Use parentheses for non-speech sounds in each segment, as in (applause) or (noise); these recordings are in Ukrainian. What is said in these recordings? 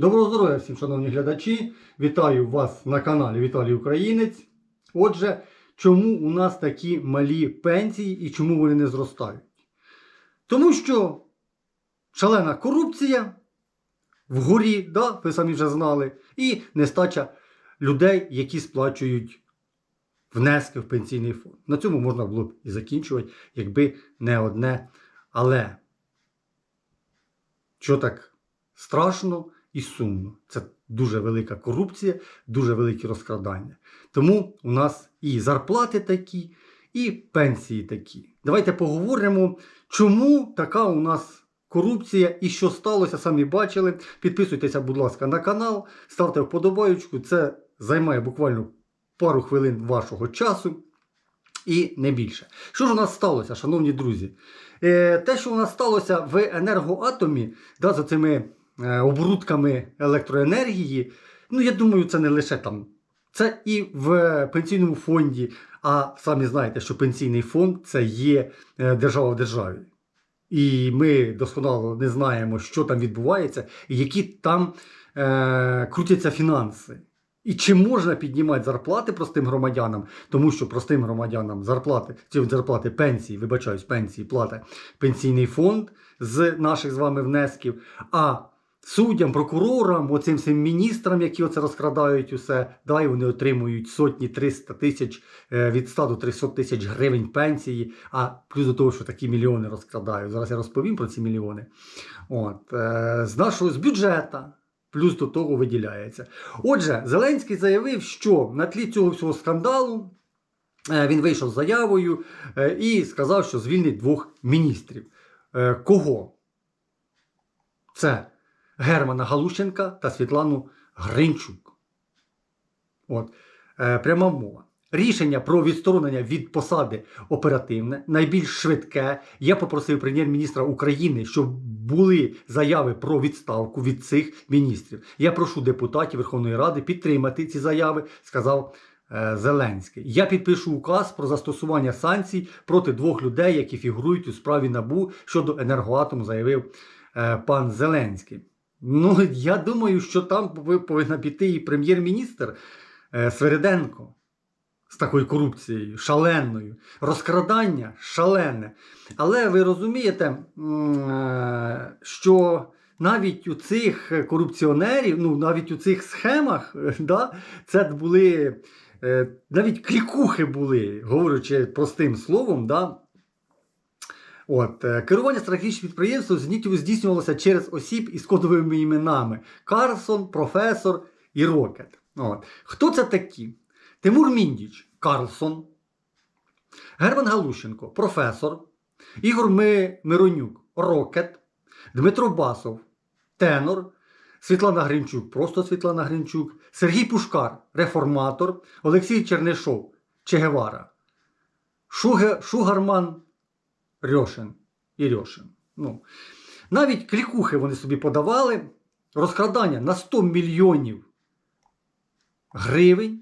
Доброго здоров'я всім, шановні глядачі! Вітаю вас на каналі Віталій Українець. Отже, чому у нас такі малі пенсії і чому вони не зростають? Тому що шалена корупція вгорі, да, ви самі вже знали, і нестача людей, які сплачують внески в пенсійний фонд. На цьому можна було б і закінчувати, якби не одне. Але що так страшно і сумно. Це дуже велика корупція, дуже великі розкрадання. Тому у нас і зарплати такі, і пенсії такі. Давайте поговоримо, чому така у нас корупція і що сталося, самі бачили. Підписуйтеся, будь ласка, на канал, ставте вподобаючку. Це займає буквально пару хвилин вашого часу. І не більше. Що ж у нас сталося, шановні друзі? Е, те, що у нас сталося в енергоатомі, да, за цими е, оборудками електроенергії, ну я думаю, це не лише там. Це і в пенсійному фонді. А самі знаєте, що пенсійний фонд це є е, держава в державі. І ми досконало не знаємо, що там відбувається, і які там е, крутяться фінанси. І чи можна піднімати зарплати простим громадянам, тому що простим громадянам зарплати, ці зарплати пенсії, вибачаюсь, пенсії платить пенсійний фонд з наших з вами внесків. А суддям, прокурорам, оцим всім міністрам, які оце розкрадають усе, да, і вони отримують сотні 300 тисяч е, від 100 до 300 тисяч гривень пенсії. А плюс до того, що такі мільйони розкрадають. Зараз я розповім про ці мільйони. От, е, з нашого з бюджету плюс до того виділяється. Отже, Зеленський заявив, що на тлі цього всього скандалу е, він вийшов з заявою і сказав, що звільнить двох міністрів. Кого? Це Германа Галущенка та Світлану Гринчук. От. Е, Пряма мова. Рішення про відсторонення від посади оперативне, найбільш швидке. Я попросив прем'єр-міністра України, щоб були заяви про відставку від цих міністрів. Я прошу депутатів Верховної Ради підтримати ці заяви, сказав е, Зеленський. Я підпишу указ про застосування санкцій проти двох людей, які фігурують у справі НАБУ щодо енергоатому, заявив е, пан Зеленський. Ну, (laughs) я думаю, що там повинна піти і прем'єр-міністр е, Свериденко з такою корупцією, шаленою, розкрадання шалене. Але ви розумієте, е, що навіть у цих корупціонерів, ну навіть у цих схемах, (laughs) да, це були е, навіть клікухи були, говорячи простим словом, да, От, е, керування стратегічним підприємством зніттю здійснювалося через осіб із кодовими іменами Карлсон, професор і Рокет. От. Хто це такі? Тимур Міндіч Карлсон, Герман Галущенко, професор, Ігор Миронюк, Рокет, Дмитро Басов, тенор, Світлана Гринчук, просто Світлана Гринчук, Сергій Пушкар, реформатор, Олексій Чернишов, Чегевара. Шугарман Рьошин і Рьошин. Ну, навіть клікухи вони собі подавали розкрадання на 100 мільйонів гривень.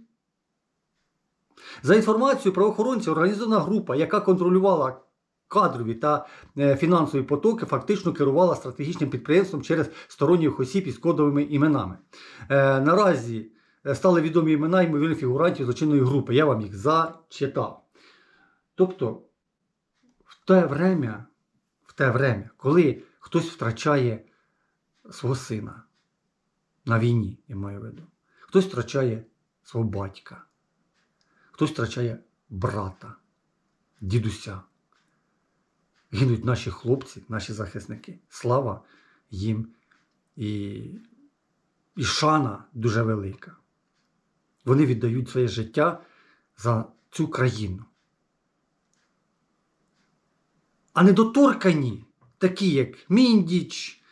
За інформацією правоохоронців, організована група, яка контролювала кадрові та е, фінансові потоки, фактично керувала стратегічним підприємством через сторонніх осіб із кодовими іменами. Е, наразі е, стали відомі імена ймовірних фігурантів злочинної групи. Я вам їх зачитав. Тобто, те время, в те время, коли хтось втрачає свого сина на війні, я маю в виду, хтось втрачає свого батька, хтось втрачає брата, дідуся. Гинуть наші хлопці, наші захисники. Слава їм і, і шана дуже велика. Вони віддають своє життя за цю країну. А недоторкані, такі як Міндіч,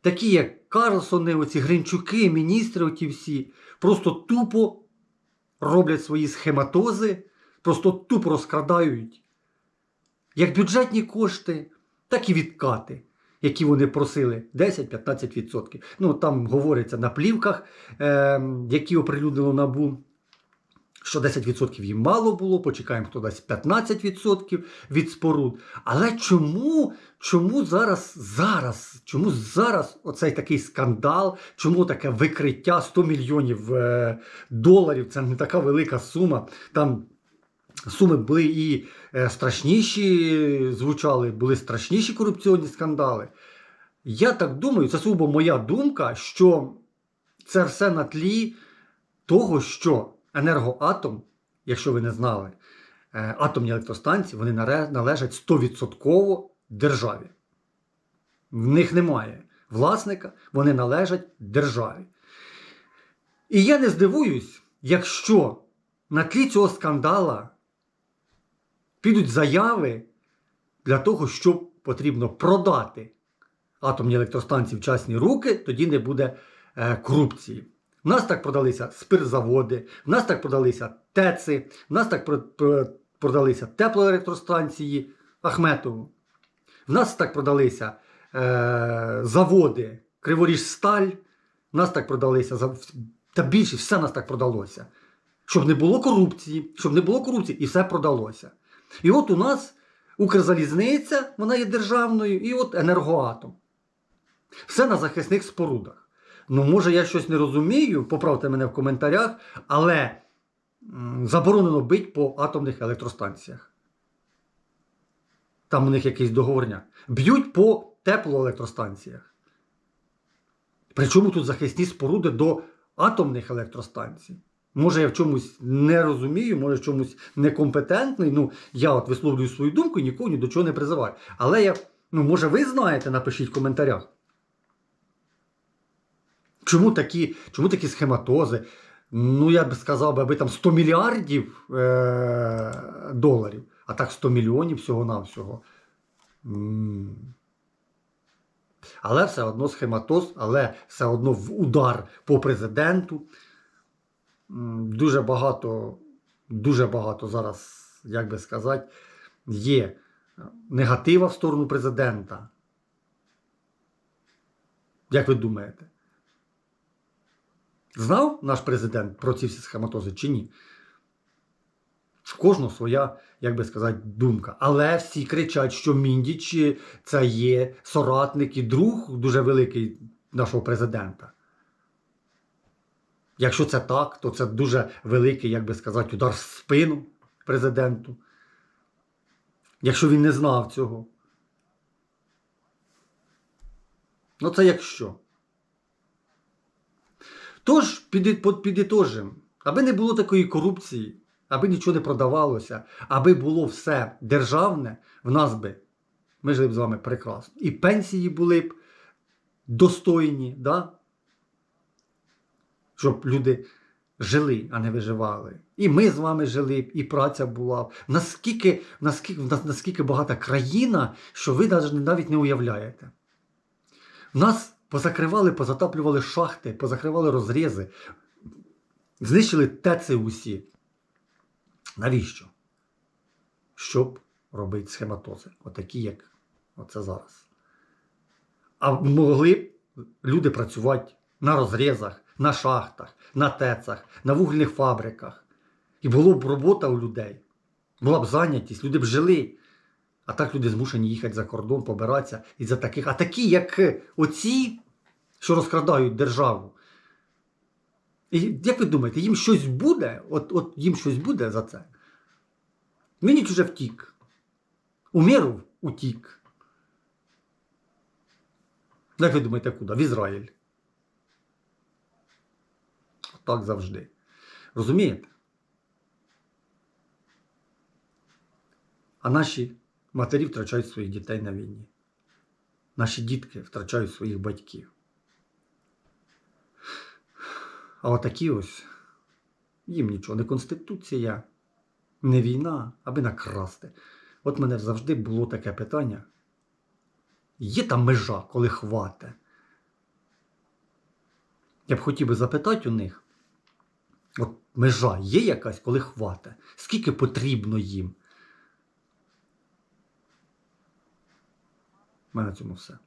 такі як Карлсони, оці Гринчуки, міністри, оті всі, просто тупо роблять свої схематози, просто тупо розкрадають як бюджетні кошти, так і відкати, які вони просили 10-15%. Ну, там говориться на плівках, е, які оприлюднило набу, що 10% їм мало було, почекаємо, хто дасть 15% від споруд. Але чому, чому зараз, зараз, чому зараз оцей такий скандал, чому таке викриття 100 мільйонів е, доларів? Це не така велика сума. Там суми були і е, страшніші, звучали, були страшніші корупційні скандали. Я так думаю, це сугубо моя думка, що це все на тлі того, що енергоатом, якщо ви не знали, е, атомні електростанції вони належать 100% державі. В них немає власника, вони належать державі. І я не здивуюсь, якщо на тлі цього скандала підуть заяви для того, щоб потрібно продати атомні електростанції в частні руки, тоді не буде е, корупції. У нас так продалися спиртзаводи, в нас так продалися ТЕЦи, в нас так про- про- продалися теплоелектростанції Ахметову. В нас так продалися е, заводи Криворіжсталь, в нас так продалися та більше все нас так продалося. Щоб не було корупції, щоб не було корупції, і все продалося. І от у нас Укрзалізниця, вона є державною, і от енергоатом. Все на захисних спорудах. Ну, може, я щось не розумію, поправте мене в коментарях, але заборонено бити по атомних електростанціях. Там у них якийсь договорняк. Б'ють по теплоелектростанціях. Причому тут захисні споруди до атомних електростанцій. Може, я в чомусь не розумію, може в чомусь некомпетентний. Ну, я от висловлюю свою думку і нікого ні до чого не призиваю. Але я, ну, може, ви знаєте, напишіть в коментарях. Чому такі, чому такі схематози? Ну, я б сказав, би, аби там 100 мільярдів е- доларів, а так 100 мільйонів всього-навсього. Але все одно схематоз, але все одно в удар по президенту. Дуже багато, дуже багато зараз, як би сказати, є негатива в сторону президента. Як ви думаєте? Знав наш президент про ці всі схематози чи ні? В кожного своя, як би сказати, думка. Але всі кричать, що Міндіч це є соратник і друг дуже великий нашого президента. Якщо це так, то це дуже великий, як би сказати, удар в спину президенту. Якщо він не знав цього. Ну, це якщо. Тож, підітожимо, аби не було такої корупції, аби нічого не продавалося, аби було все державне, в нас би ми жили б з вами прекрасно. І пенсії були б достойні, да? щоб люди жили, а не виживали. І ми з вами жили б, і праця була. Наскільки, наскільки, наскільки багата країна, що ви навіть, не уявляєте. В нас позакривали, позатаплювали шахти, позакривали розрізи, знищили ТЕЦи усі. Навіщо? Щоб робити схематози, отакі, як оце зараз. А могли люди працювати на розрізах, на шахтах, на ТЕЦах, на вугільних фабриках. І було б робота у людей, була б зайнятість, люди б жили. А так люди змушені їхати за кордон, побиратися із-за таких. А такі, як оці, що розкрадають державу. І як ви думаєте, їм щось буде? От, от їм щось буде за це? Мініч уже втік. Уміров утік. Як ви думаєте, куди? В Ізраїль. Так завжди. Розумієте? А наші матері втрачають своїх дітей на війні. Наші дітки втрачають своїх батьків. А отакі ось їм нічого, не конституція, не війна, аби накрасти. От мене завжди було таке питання. Є там межа, коли хвате? Я б хотів би запитати у них, от межа є якась, коли хвате? Скільки потрібно їм? У мене на цьому все.